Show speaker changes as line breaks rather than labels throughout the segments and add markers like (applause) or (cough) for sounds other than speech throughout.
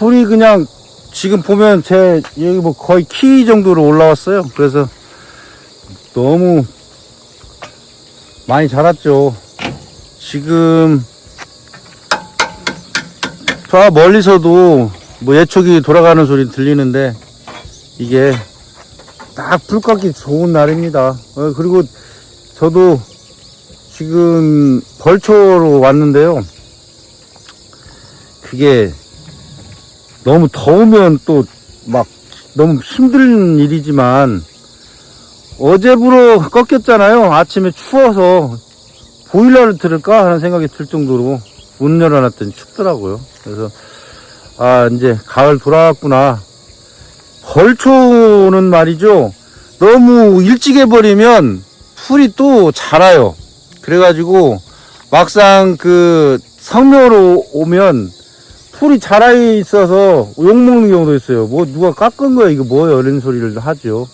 풀이 그냥 지금 보면 제 여기 뭐 거의 키 정도로 올라왔어요. 그래서 너무 많이 자랐죠. 지금 저 멀리서도 뭐 예초기 돌아가는 소리 들리는데 이게 딱불 깎기 좋은 날입니다. 어, 그리고 저도 지금 벌초로 왔는데요. 그게 너무 더우면 또 막 너무 힘든 일이지만 어제부로 꺾였잖아요. 아침에 추워서 보일러를 들을까 하는 생각이 들 정도로 문 열어놨더니 춥더라고요. 그래서 아 이제 가을 돌아왔구나. 벌초는 말이죠. 너무 일찍 해버리면 풀이 또 자라요. 그래가지고 막상 그 성묘로 오면 풀이 자라 있어서 욕먹는 경우도 있어요. 뭐 누가 깎은 거야 이거 뭐야 이런 소리를 하죠.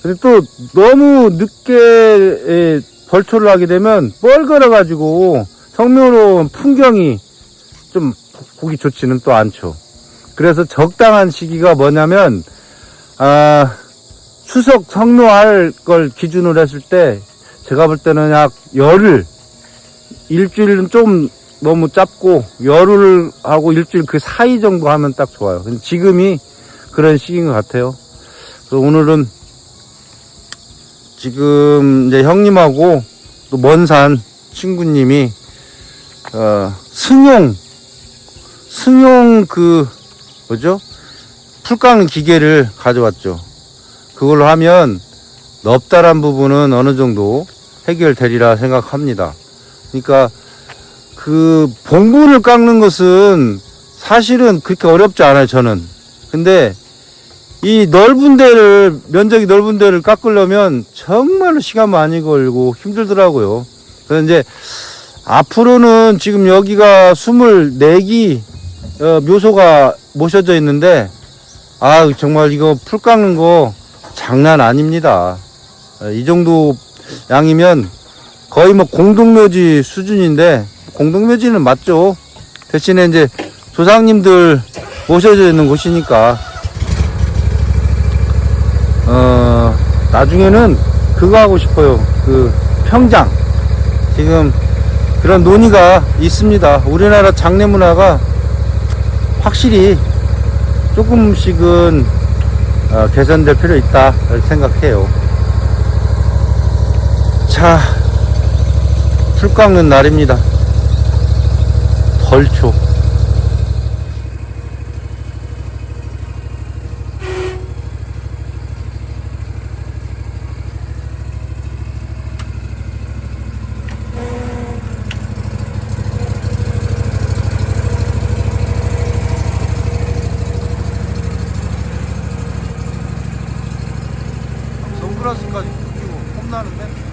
근데 또 너무 늦게 에, 벌초를 하게 되면 뻘거려 가지고 성묘로 풍경이 좀 보기 좋지는 또 않죠. 그래서 적당한 시기가 뭐냐면 아 추석 성묘할 걸 기준으로 했을 때 제가 볼 때는 약 열흘 일주일은 좀 너무 짧고 열흘 하고 일주일 그 사이 정도 하면 딱 좋아요. 지금이 그런 시기인 것 같아요. 그래서 오늘은 지금 이제 형님하고 또 먼 산 친구님이 어, 승용 승용 그 뭐죠? 풀 깎는 기계를 가져왔죠. 그걸로 하면 넓다란 부분은 어느 정도 해결되리라 생각합니다. 그러니까 그 봉분을 깎는 것은 사실은 그렇게 어렵지 않아요, 저는. 근데 이 넓은 데를 면적이 넓은 데를 깎으려면 정말로 시간 많이 걸고 힘들더라고요. 그래서 이제 앞으로는 지금 여기가 24기 어, 묘소가 모셔져 있는데 아 정말 이거 풀 깎는 거 장난 아닙니다. 어, 이 정도 양이면 거의 뭐 공동묘지 수준인데 공동묘지는 맞죠. 대신에 이제 조상님들 모셔져 있는 곳이니까 어 나중에는 그거 하고 싶어요. 그 평장 지금 그런 논의가 있습니다. 우리나라 장례 문화가 확실히 조금씩은 어, 개선될 필요 있다 생각해요. 자, 풀 깎는 날입니다. 벌초. 선글라스까지 끼고 폼나는데?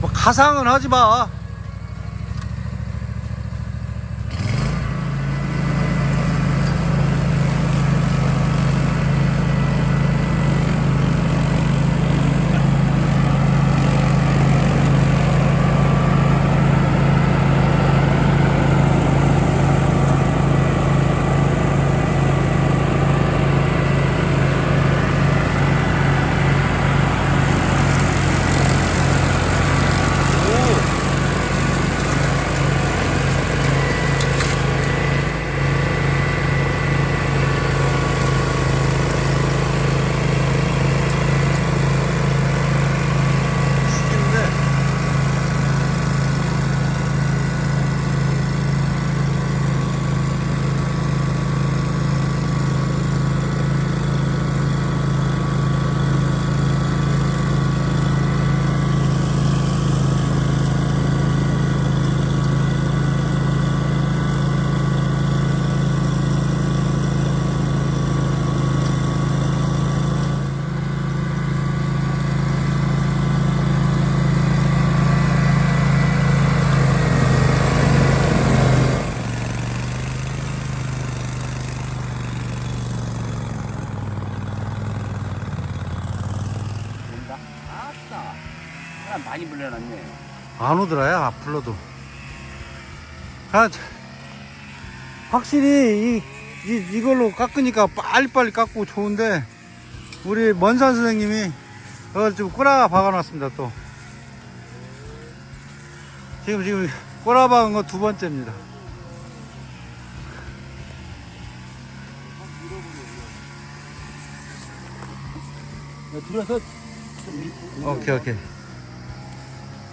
뭐 가상은 하지 마.
많이 불러놨네.
안 오더라야 불러도. 아, 참. 확실히 이, 이, 이걸로 깎으니까 빨리빨리 깎고 좋은데 우리 먼산 선생님이 어, 좀 꼬라 박아놨습니다 또. 지금 지금 꼬라 박은 거 두 번째입니다.
들어서
오케이 오케이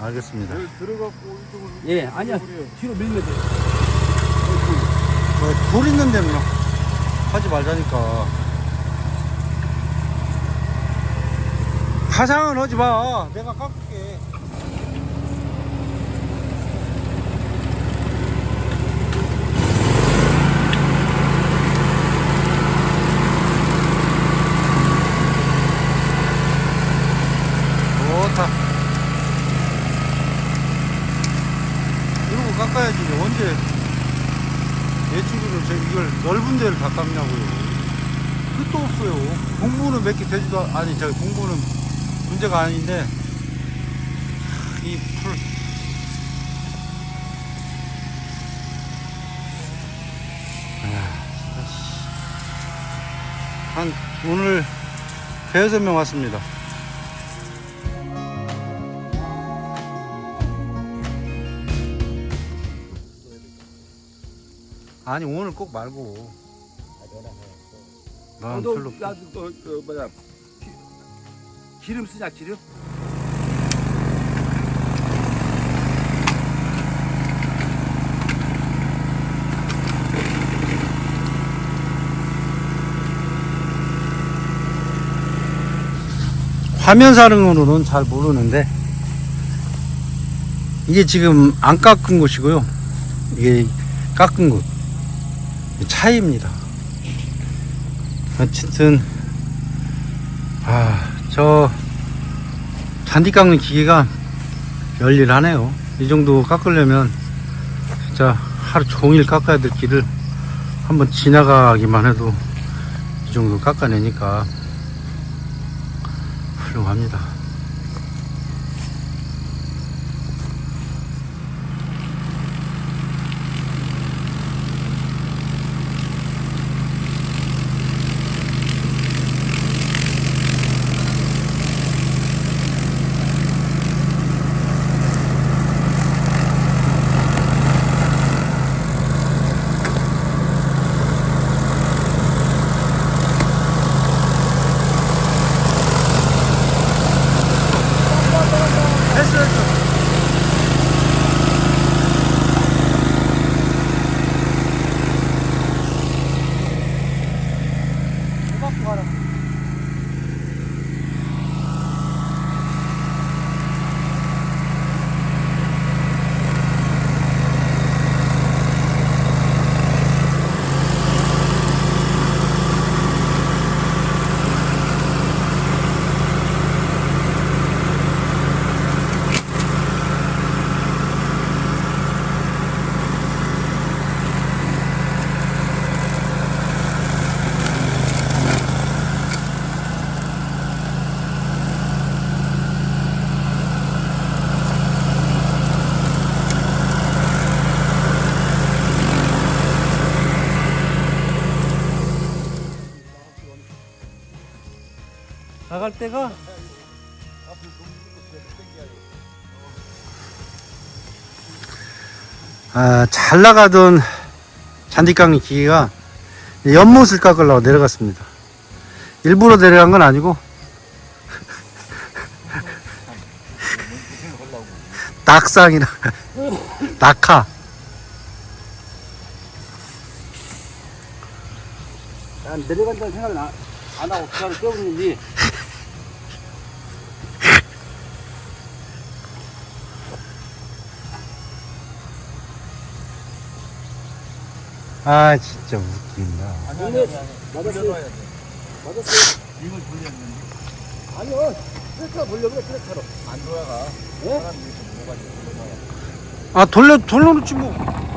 알겠습니다
예 아니야 뒤로 밀면 돼.
어, 돌 있는 데는 하지 말자니까. 가상은 하지 마. 내가 깎을게. 좋다. 이러고 깎아야지. 언제 예측으로 저 이걸 넓은 데를 다 깎냐고요. 끝도 없어요. 공부는 몇 개 되지도 않- 아니 저기 공부는 문제가 아닌데 이 풀. 아, 한 오늘 대여섯 명 왔습니다. 아니 오늘 꼭 말고 난
너,
별로
야, 너, 너, 뭐야. 기, 기름 쓰냐 기름?
화면사령으로는 잘 모르는데 이게 지금 안 깎은 곳이고요. 이게 깎은 곳. 차이입니다 어쨌든 아저 잔디 깎는 기계가 열일하네요 이 정도 깎으려면 진짜 하루 종일 깎아야 될 길을 한번 지나가기만 해도 이 정도 깎아내니까 훌륭합니다. 했어 했어. 갖고 가라. 나갈 때가 아, 잘 나가던 잔디 깎는 기계가 연못을 깎으려고 내려갔습니다. 일부러 내려간 건 아니고 (laughs) 낙상이라 (laughs) 낙하
난 내려간다는 생각을 안, 안 하고 그냥 껴있는지
아 진짜 웃긴다.
근데 맞았어요 맞았어요 이걸 돌렸는데? 아니요. 트랙터 돌려면 트랙터로. 안 돌아가. 예?
아 돌려 돌려놓지 뭐.